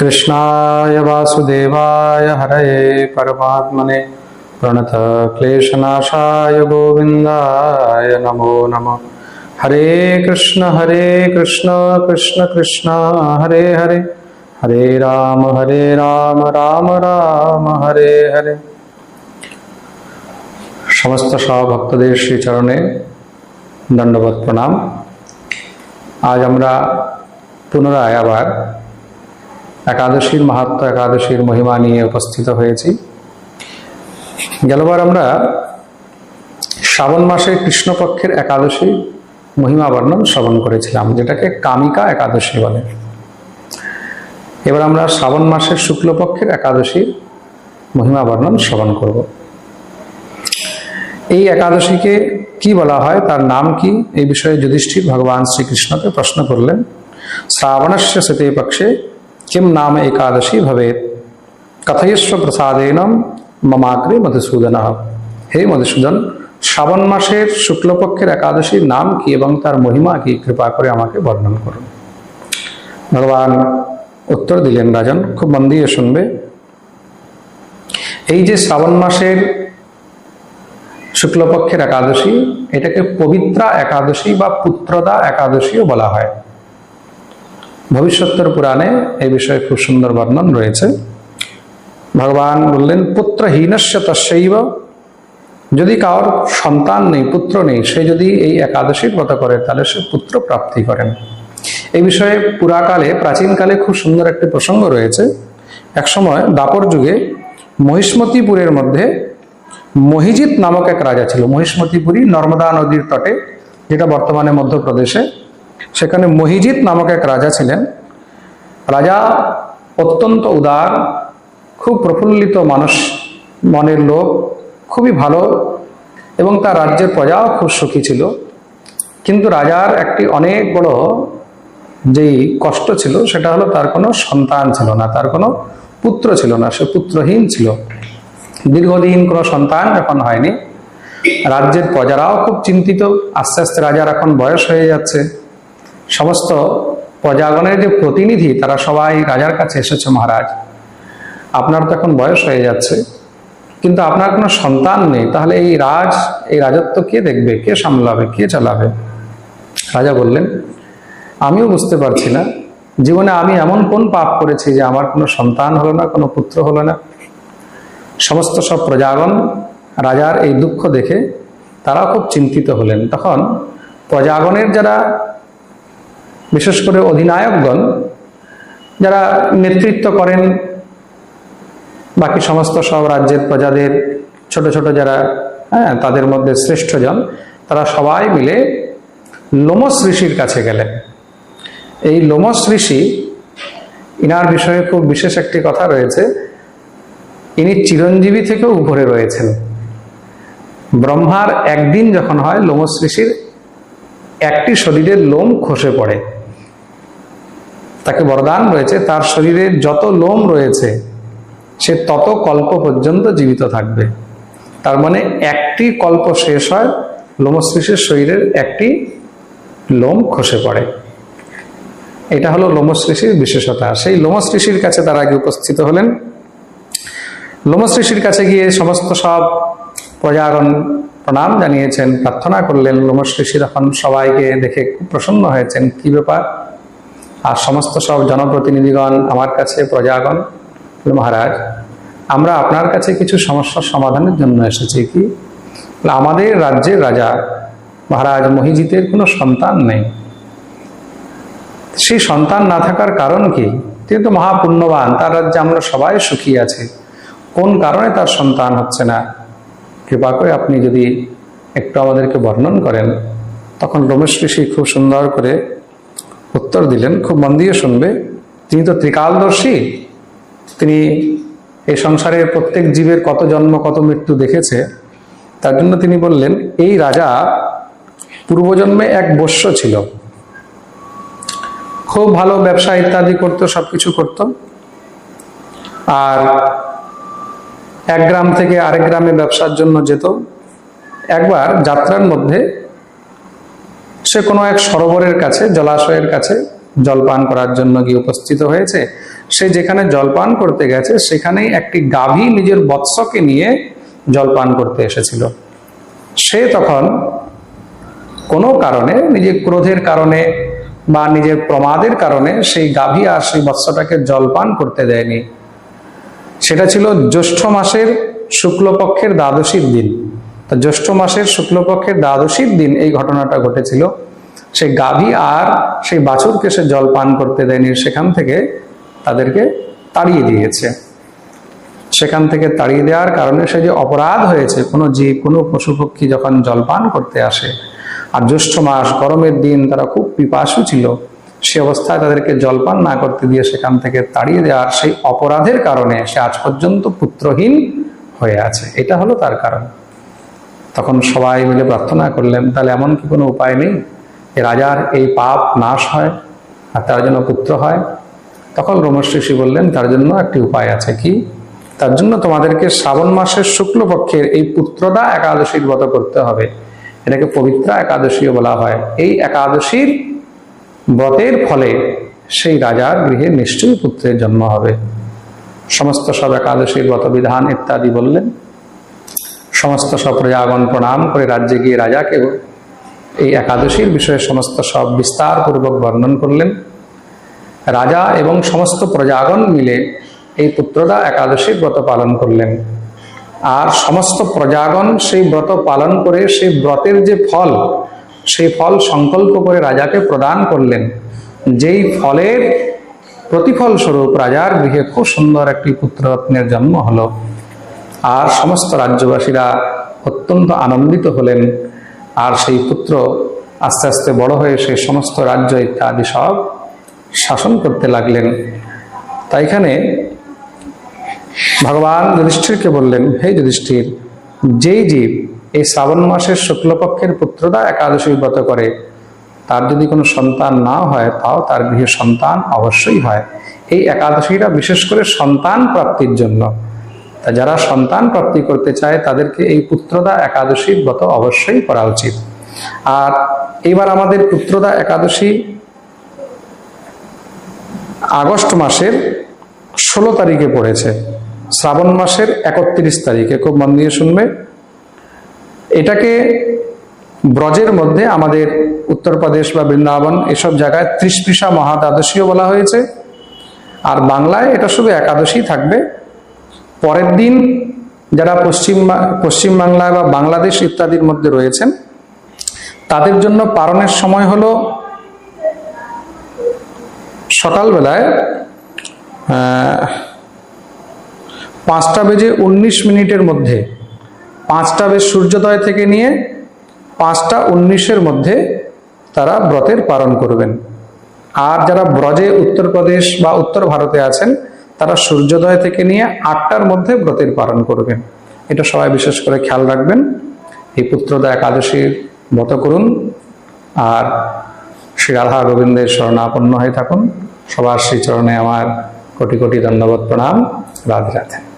कृष्णाय वासुदेवाय हरये परमात्मने प्रणतक्लेशनाशाय गोविन्दाय नमो नमः हरे कृष्ण हरे कृष्ण कृष्ण कृष्ण हरे हरे हरे राम हरे राम राम রাম হরে হরে সমস্ত সভক্তদের শ্রীচরণে দণ্ডবোধ প্রণাম আজ আমরা পুনরায় আবার একাদশীর মাহাত্ম, একাদশীর মহিমা নিয়ে উপস্থিত হয়েছি। গেলবার আমরা শ্রাবণ মাসে কৃষ্ণপক্ষের একাদশী মহিমা বর্ণন শ্রবণ করেছিলাম, যেটাকে কামিকা একাদশী বলে। এবার আমরা শ্রাবণ মাসের শুক্লপক্ষের একাদশীর মহিমা বর্ণন শ্রবণ করব। এই একাদশীকে কি বলা হয়, তার নাম কি, এই বিষয়ে যুধিষ্ঠির ভগবান শ্রীকৃষ্ণকে প্রশ্ন করলেন। শ্রাবণস্য শতে পক্ষে কিম নাম একাদশী ভবেত কথয়স্ব প্রসাদেন মমাগ্রে মধুসূদন হে মধুসূদন শ্রাবণ মাসের শুক্লপক্ষের একাদশীর নাম কি এবং তার মহিমা কি কৃপা করে আমাকে বর্ণন করুন ভগবান উত্তর দিলেন রাজন খুব মন দিয়ে শুনবে এই যে শ্রাবণ মাসের শুক্লপক্ষের একাদশী, এটাকে পবিত্রা একাদশী বা পুত্রদা একাদশীও বলা হয়। ভবিষ্যতের পুরাণে এই বিষয়ে খুব সুন্দর বর্ণন রয়েছে। ভগবান বললেন, পুত্রহীনস্য তস্যৈব। যদি কারোর সন্তান নেই, পুত্র নেই, সে যদি এই একাদশীর ব্রত করে, তাহলে সে পুত্র প্রাপ্তি করেন। এই বিষয়ে পুরাকালে, প্রাচীনকালে খুব সুন্দর একটি প্রসঙ্গ রয়েছে। একসময় দাপর যুগে মহিষ্মতিপুরের মধ্যে মহিজিৎ নামক এক রাজা ছিল। মহিষ্মতিপুরী নর্মদা নদীর তটে, যেটা বর্তমানে মধ্যপ্রদেশে সেখানে মহিজিৎ নামক এক রাজা ছিলেন। রাজা অত্যন্ত উদার, খুব প্রফুল্লিত মানুষ, মনের লোক খুবই ভালো এবং তার রাজ্যের প্রজাও খুব সুখী ছিল। কিন্তু রাজার একটি অনেক বড় যেই কষ্ট ছিল, সেটা হলো তার কোনো সন্তান ছিল না, তার কোনো পুত্র ছিল না, সে পুত্রহীন ছিল। দীর্ঘদিন কোনো সন্তান এখন হয়নি। রাজ্যের প্রজারাও খুব চিন্তিত, আস্তে আস্তে রাজার এখন বয়স হয়ে যাচ্ছে। সমস্ত প্রজাগণের যে প্রতিনিধি, তারা সবাই রাজার কাছে এসেছে মহারাজ। আপনার তো এখন বয়স হয়ে যাচ্ছে, কিন্তু আপনার কোনো সন্তান নেই, তাহলে এই রাজ, এই রাজত্ব কে দেখবে, কে সামলাবে, কে চালাবে? রাজা বললেন, আমিও বুঝতে পারছি না। জীবনে আমি এমন কোন পাপ করেছি যে আমার কোনো সন্তান হলো না, কোনো পুত্র হলো না। সমস্ত সব প্রজাগণ রাজার এই দুঃখ দেখে তারা খুব চিন্তিত হলেন। তখন প্রজাগণের যারা বিশেষ করে অধিনায়কগণ, যারা নেতৃত্ব করেন বাকি সমস্ত সব রাজ্যের প্রজাদের, ছোট ছোট যারা হ্যাঁ তাদের মধ্যে শ্রেষ্ঠজন, তারা সবাই মিলে লোমস ঋষির কাছে গেলেন। এই লোমস ঋষি, ইনার বিষয়ে খুব বিশেষ একটি কথা রয়েছে, ইনি চিরঞ্জীবী থেকেও উপরে রয়েছেন। ব্রহ্মার একদিন যখন হয় লোমস ঋষির একটি শরীরের লোম খসে পড়ে। তাকে বরদান রয়েছে, তার শরীরে যত লোম রয়েছে, সে তত কল্প পর্যন্ত জীবিত থাকবে। তার মানে একটি কল্প শেষ হয় লোমশ্রীষের শরীরের একটি লোম খসে পড়ে। এটা হলো লোমশ্রীষির বিশেষতা। সেই লোমশ্রীষির কাছে তারা আগে উপস্থিত হলেন। লোমশ্রীষির কাছে গিয়ে সমস্ত সব প্রজাগণ প্রণাম জানিয়েছেন, প্রার্থনা করলেন। লোমশ্রীষি তখন সবাইকে দেখে খুব প্রসন্ন হয়েছেন। কি ব্যাপার? আর সমস্ত সব জনপ্রতিনিধিগণ আমার কাছে প্রজাগণ মহারাজ, আমরা আপনার কাছে কিছু সমস্যার সমাধানের জন্য এসেছি কি? আমাদের রাজ্যের রাজা মহারাজ মহিজিতের কোনো সন্তান নেই। সেই সন্তান না থাকার কারণ কি? তিনি তো মহাপুণ্যবান, তার রাজ্যে আমরা সবাই সুখী আছি। কোন কারণে তার সন্তান হচ্ছে না? কৃপা করে আপনি যদি একটু আমাদেরকে বর্ণন করেন। তখন রমেশ ঋষি খুব সুন্দর করে উত্তর দিলেন, খুব মন দিয়ে শুনবে। তিনি তো ত্রিকালদর্শী। তিনি এই সংসারের প্রত্যেক জীবের কত জন্ম, কত মৃত্যু দেখেছে। তার জন্য তিনি বললেন, এই রাজা পূর্বজন্মে এক বস্য ছিল। খুব ভালো ব্যবসা ইত্যাদি করতো, সবকিছু করত। আর এক গ্রাম থেকে আরেক গ্রামে ব্যবসার জন্য যেত। একবার যাত্রার মধ্যে সে কোনো এক সরোবরের কাছে, জলাশয়ের কাছে জলপান করার জন্য গিয়ে উপস্থিত হয়েছে। সে যেখানে জলপান করতে গেছে, সেখানেই একটি গাভী নিজের বৎসকে নিয়ে জলপান করতে এসেছিল। সে তখন কোনো কারণে, নিজের ক্রোধের কারণে বা নিজের প্রমাদের কারণে সেই গাভী আর সেই বৎসটাকে জলপান করতে দেয়নি। সেটা ছিল জ্যৈষ্ঠ মাসের শুক্লপক্ষের দ্বাদশীর দিন। জ্যৈষ্ঠ মাসের শুক্লপক্ষের দ্বাদশীর দিন এই ঘটনাটা ঘটেছিল। সেই গাভী আর সেই বাছুরকে সে জল পান করতে দেয়নি, সেখান থেকে তাদেরকে তাড়িয়ে দিয়েছে। সেখান থেকে তাড়িয়ে দেওয়ার কারণে সে যে অপরাধ হয়েছে, কোনো জীব, কোনো পশু পক্ষী যখন জলপান করতে আসে, আর জ্যৈষ্ঠ মাস গরমের দিন তারা খুব পিপাসু ছিল, সে অবস্থায় তাদেরকে জলপান না করতে দিয়ে সেখান থেকে তাড়িয়ে দেওয়ার সেই অপরাধের কারণে সে আজ পর্যন্ত পুত্রহীন হয়ে আছে। এটা হলো তার কারণ। তখন সবাই মিলে প্রার্থনা করলেন, তাহলে এমন কি কোনো উপায় নেই? যে রাজার এই পাপ নাশ হয় আর তার জন্য পুত্র হয়। তখন রমেশ ঋষি বললেন, তার জন্য একটি উপায় আছে কি? তার জন্য তোমাদেরকে শ্রাবণ মাসের শুক্লপক্ষের এই পুত্রদা একাদশীর ব্রত করতে হবে। এটাকে পবিত্রা একাদশীও বলা হয়। এই একাদশীর ব্রতের ফলে সেই রাজার গৃহে নিশ্চয়ই পুত্রের জন্ম হবে। সমস্ত সব একাদশীর ব্রত বিধান ইত্যাদি বললেন। সমস্ত সব প্রজাগণ প্রণাম করে রাজ্যে গিয়ে রাজাকে এই একাদশীর বিষয়ে সমস্ত সব বিস্তারপূর্বক বর্ণন করলেন। রাজা এবং সমস্ত প্রজাগণ মিলে এই পুত্রদা একাদশীর ব্রত পালন করলেন। আর সমস্ত প্রজাগণ সেই ব্রত পালন করে সেই ব্রতের যে ফল, সেই ফল সংকল্প করে রাজাকে প্রদান করলেন। যেই ফলের প্রতিফল স্বরূপ রাজার গৃহে খুব সুন্দর একটি পুত্ররত্নের জন্ম হলো। আর সমস্ত রাজ্যবাসীরা অত্যন্ত আনন্দিত হলেন। আর সেই পুত্র আস্তে আস্তে বড় হয়ে সেই সমস্ত রাজ্য ইত্যাদি সব শাসন করতে লাগলেন। তাই এখানে ভগবান যুধিষ্ঠিরকে বললেন, হে যুধিষ্ঠির, যেই জীব এই শ্রাবণ মাসের শুক্লপক্ষের পুত্রদা একাদশী ব্রত করে, তার যদি কোনো সন্তান না হয়, তাও তার গৃহে সন্তান অবশ্যই হয়। এই একাদশীটা বিশেষ করে সন্তান প্রাপ্তির জন্য। যারা সন্তান প্রাপ্তি করতে চায়, তাদেরকে এই পুত্রদা একাদশীর ব্রত অবশ্যই করা উচিত। আর এবার আমাদের পুত্রদা একাদশী আগস্ট মাসের ষোলো তারিখে পড়েছে। শ্রাবণ মাসের একত্রিশ তারিখে, খুব মন দিয়ে শুনবে। এটাকে ব্রজের মধ্যে আমাদের উত্তরপ্রদেশ বা বৃন্দাবন এসব জায়গায় ত্রিশপিসা মহাদ্বাদশীও বলা হয়েছে। আর বাংলায় এটা শুধু একাদশী থাকবে পরের দিন যারা পশ্চিম পশ্চিমবাংলায় বা বাংলাদেশ ইত্যাদির মধ্যে রয়েছেন, তাদের জন্য পালনের সময় হলো সকালবেলায় পাঁচটা বেজে উনিশ মিনিটের মধ্যে, পাঁচটা বেজ সূর্যোদয় থেকে নিয়ে পাঁচটা উনিশের মধ্যে তারা ব্রতের পালন করবেন। আর যারা ব্রজে উত্তরপ্রদেশ বা উত্তর ভারতে আছেন তারা সূর্যোদয় থেকে নিয়ে আটটার মধ্যে ব্রতের পালন করবেন এটা সবাই বিশেষ করে খেয়াল রাখবেন। এই পুত্রদা একাদশীর ব্রত করুন আর শ্রী রাধা গোবিন্দের শরণাপন্ন হয়ে থাকুন। সবার শ্রীচরণে আমার কোটি কোটি ধন্যবাদ, প্রণাম। রাধে রাধে।